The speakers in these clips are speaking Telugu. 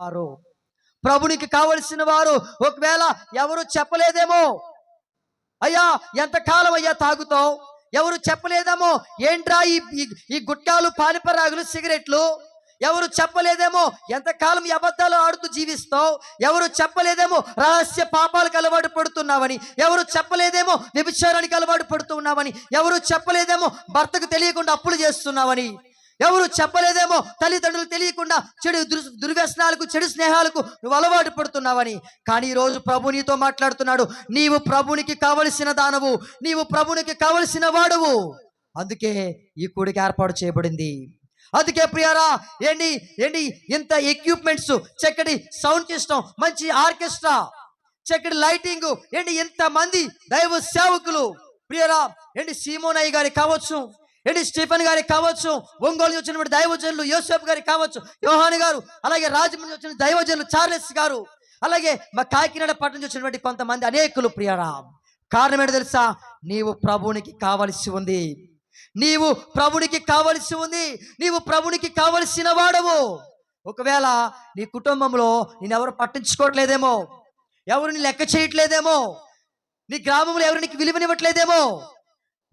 వారు ప్రభునికి కావలసిన వారు ఒకవేళ ఎవరు చెప్పలేదేమో అయ్యా ఎంతకాలం అయ్యా తాగుతావు? ఎవరు చెప్పలేదేమో ఏంట్రా ఈ ఈ- గుట్కాలు పానిపరాగులు సిగరెట్లు? ఎవరు చెప్పలేదేమో ఎంతకాలం అబద్ధాలు ఆడుతూ జీవిస్తావు? ఎవరు చెప్పలేదేమో రహస్య పాపాలకు అలవాటు పడుతున్నావని? ఎవరు చెప్పలేదేమో వ్యభిచారానికి అలవాటు పడుతున్నావని? ఎవరు చెప్పలేదేమో భర్తకు తెలియకుండా అప్పులు చేస్తున్నావని? ఎవరు చెప్పలేదేమో తల్లిదండ్రులు తెలియకుండా చెడు దుర్వ్యసనాలకు చెడు స్నేహాలకు నువ్వు అలవాటు పడుతున్నావని. కానీ ఈ రోజు ప్రభు నీతో మాట్లాడుతున్నాడు. నీవు ప్రభునికి కావలసిన దానవు. నీవు ప్రభునికి కావలసిన వాడువు. అందుకే ఈ కూడికి ఏర్పాటు చేయబడింది. అందుకే ప్రియారా ఏంటి ఏంటి ఇంత ఎక్విప్మెంట్స్ చక్కటి సౌండ్ సిస్టమ్ మంచి ఆర్కెస్ట్రా చక్కటి లైటింగ్ ఏంటి ఇంతమంది దైవ సేవకులు. ప్రియరా ఏంటి సీమోనయ్య గారి కావచ్చు ఏంటి స్టీఫెన్ గారికి కావచ్చు ఒంగోలు వచ్చినటువంటి దైవజనులు యోసేపు గారికి కావచ్చు యోహాని గారు అలాగే రాజమండ్రి వచ్చిన దైవజనులు చార్లెస్ గారు అలాగే మా కాకినాడ పట్టణం నుంచి వచ్చినటువంటి కొంతమంది అనేకులు ప్రియరా. కారణం ఏంటో తెలుసా? నీవు ప్రభువునికి కావలసి ఉంది. నీవు ప్రభునికి కావలసి ఉంది. నీవు ప్రభునికి కావలసిన వాడవు. ఒకవేళ నీ కుటుంబంలో నేను ఎవరు పట్టించుకోవట్లేదేమో ఎవరిని లెక్క చేయట్లేదేమో నీ గ్రామంలో ఎవరికి విలువనివ్వట్లేదేమో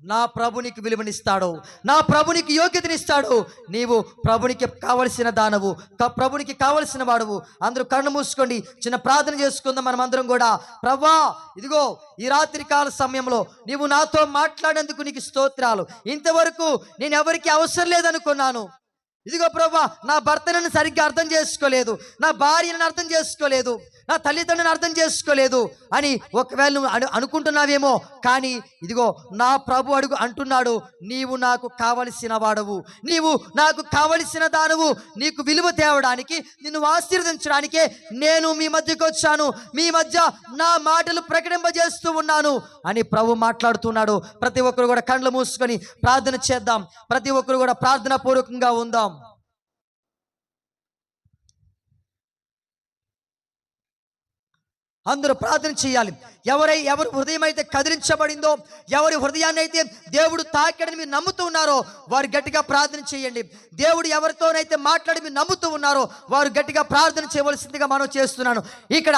నా ప్రభునికి విలువనిస్తాడు నా ప్రభునికి యోగ్యతనిస్తాడు నీవు ప్రభునికి కావలసిన దానవు ప్రభునికి కావలసిన వాడువు. అందరూ కన్ను మూసుకోండి చిన్న ప్రార్థన చేసుకుందాం మనం అందరం కూడా. ప్రవ్వా ఇదిగో ఈ రాత్రి కాల సమయంలో నీవు నాతో మాట్లాడేందుకు నీకు స్తోత్రాలు. ఇంతవరకు నేను ఎవరికి అవసరం లేదనుకున్నాను. ఇదిగో ప్రభా నా భర్త నన్ను సరిగ్గా అర్థం చేసుకోలేదు. నా భార్య నన్ను అర్థం చేసుకోలేదు. నా తల్లిదండ్రులను అర్థం చేసుకోలేదు అని ఒకవేళ నువ్వు అను అనుకుంటున్నావేమో కానీ ఇదిగో నా ప్రభు అడుగు అంటున్నాడు నీవు నాకు కావలసిన వాడవు. నీవు నాకు కావలసిన దానవు నీకు విలువ తేవడానికి నిన్ను ఆశీర్వదించడానికే నేను మీ మధ్యకు వచ్చాను. మీ మధ్య నా మాటలు ప్రకటింపజేస్తూ ఉన్నాను అని ప్రభు మాట్లాడుతున్నాడు. ప్రతి ఒక్కరు కూడా కళ్ళు మూసుకొని ప్రార్థన చేద్దాం. ప్రతి ఒక్కరు కూడా ప్రార్థన పూర్వకంగా ఉందాం. అందరూ ప్రార్థన చేయాలి. ఎవరై ఎవరి హృదయం అయితే కదిలించబడిందో ఎవరి హృదయాన్ని అయితే దేవుడు తాకాడని మీరు నమ్ముతూ ఉన్నారో వారు గట్టిగా ప్రార్థన చేయండి. దేవుడు ఎవరితోనైతే మాట్లాడి మీరు నమ్ముతూ ఉన్నారో వారు గట్టిగా ప్రార్థన చేయవలసిందిగా మనం చేస్తున్నాను. ఇక్కడ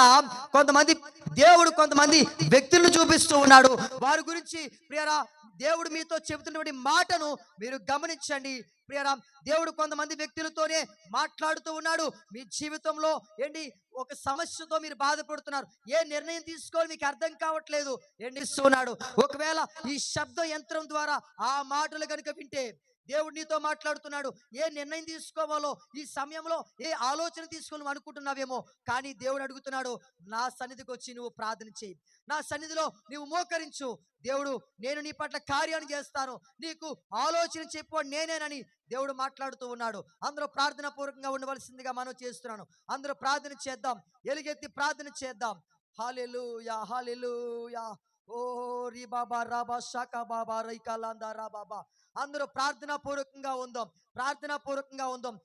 కొంతమంది దేవుడు కొంతమంది వ్యక్తులను చూపిస్తూ ఉన్నాడు. వారి గురించి ప్రియరా దేవుడు మీతో చెబుతున్నటువంటి మాటను మీరు గమనించండి. ప్రియరా దేవుడు కొంతమంది వ్యక్తులతోనే మాట్లాడుతూ ఉన్నాడు. మీ జీవితంలో ఏంటి ఒక సమస్యతో మీరు బాధపడుతున్నారు. ఏ నిర్ణయం తీసుకోవాలి మీకు అర్థం కావట్లేదు. ఎండిస్తున్నాడు ఒకవేళ ఈ శబ్ద యంత్రం ద్వారా ఆ మాటలు కనుక వింటే దేవుడు నీతో మాట్లాడుతున్నాడు. ఏ నిర్ణయం తీసుకోవాలో ఈ సమయంలో ఏ ఆలోచన తీసుకొని అనుకుంటున్నావేమో కానీ దేవుడు అడుగుతున్నాడు నా సన్నిధికి వచ్చి నువ్వు ప్రార్థన చేయి నా సన్నిధిలో నీవు మోకరించు. దేవుడు నేను నీ పట్ల కార్యాన్ని చేస్తాను. నీకు ఆలోచన చెప్పు నేనేనని దేవుడు మాట్లాడుతూ ఉన్నాడు. అందరూ ప్రార్థన పూర్వకంగా ఉండవలసిందిగా మనం చేస్తున్నాను. అందరూ ప్రార్థన చేద్దాం. ఎలుగెత్తి ప్రార్థన చేద్దాం. Hallelujah hallelujah. ఓ రీ బాబా రాబా శాఖ బాబా రైకాలాందా రా బాబా అందరూ ప్రార్థన పూర్వకంగా ఉందాం ప్రార్థన పూర్వకంగా ఉందాం.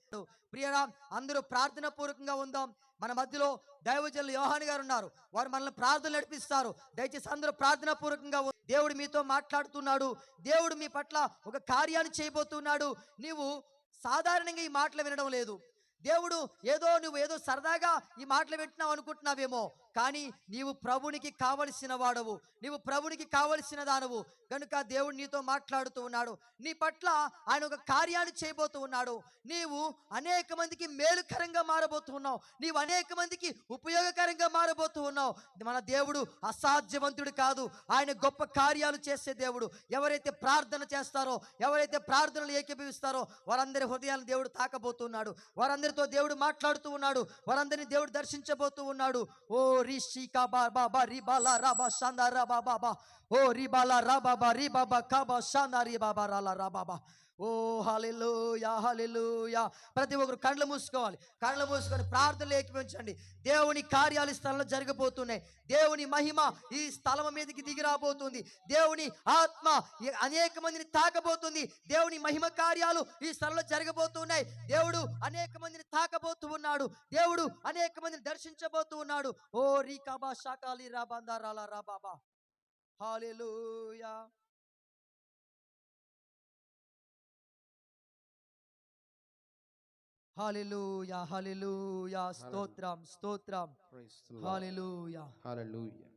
ప్రియరా అందరూ ప్రార్థన పూర్వకంగా ఉందాం. మన మధ్యలో దైవజనులు యోహాని గారు ఉన్నారు. వారు మనల్ని ప్రార్థన నడిపిస్తారు. దయచేసి అందరూ ప్రార్థన పూర్వకంగా దేవుడు మీతో మాట్లాడుతున్నాడు. దేవుడు మీ పట్ల ఒక కార్యాన్ని చేయబోతున్నాడు. నీవు సాధారణంగా ఈ మాటలు వినడం లేదు. దేవుడు ఏదో నువ్వు ఏదో సరదాగా ఈ మాటలు వింటున్నావు అనుకుంటున్నావేమో. కానీ నీవు ప్రభునికి కావలసిన వాడవు నీవు ప్రభునికి కావలసిన దానవు కనుక దేవుడు నీతో మాట్లాడుతూ ఉన్నాడు. నీ పట్ల ఆయన ఒక కార్యాన్ని చేయబోతూ ఉన్నాడు. నీవు అనేక మందికి మేలుకరంగా మారబోతూ ఉన్నావు. నీవు అనేక మందికి ఉపయోగకరంగా మారబోతూ ఉన్నావు. మన దేవుడు అసాధ్యవంతుడు కాదు. ఆయన గొప్ప కార్యాలు చేసే దేవుడు. ఎవరైతే ప్రార్థన చేస్తారో ఎవరైతే ప్రార్థనలు ఏకీభవిస్తారో వారందరి హృదయాలను దేవుడు తాకబోతున్నాడు వారందరితో దేవుడు మాట్లాడుతూ ఉన్నాడు. వారందరిని దేవుడు దర్శించబోతూ ఉన్నాడు. ఓ rishika ba ba ba ribala raba shanda raba ba ba. O ribala raba ba ribaba kaba shanda ribaba rala raba ఓ హల్లెలూయా హల్లెలూయా. ప్రతి ఒక్కరు కళ్ళు మూసుకోవాలి. కళ్ళు మూసుకొని ప్రార్థనలు ఏకీపించండి దేవుని కార్యాలు ఈ స్థలంలో జరగబోతున్నాయి దేవుని మహిమ ఈ స్థలం మీదకి దిగి రాబోతుంది. దేవుని ఆత్మ అనేక మందిని తాకబోతుంది. దేవుని మహిమ కార్యాలు ఈ స్థలంలో జరగబోతున్నాయి. దేవుడు అనేక మందిని తాకబోతూ ఉన్నాడు. దేవుడు అనేక మందిని దర్శించబోతూ ఉన్నాడు. ఓ రీ షాకాలి శాకాలి రాబాబా. బందా రాలా Hallelujah, hallelujah, stotram, stotram. Praise the Lord. Hallelujah. Hallelujah.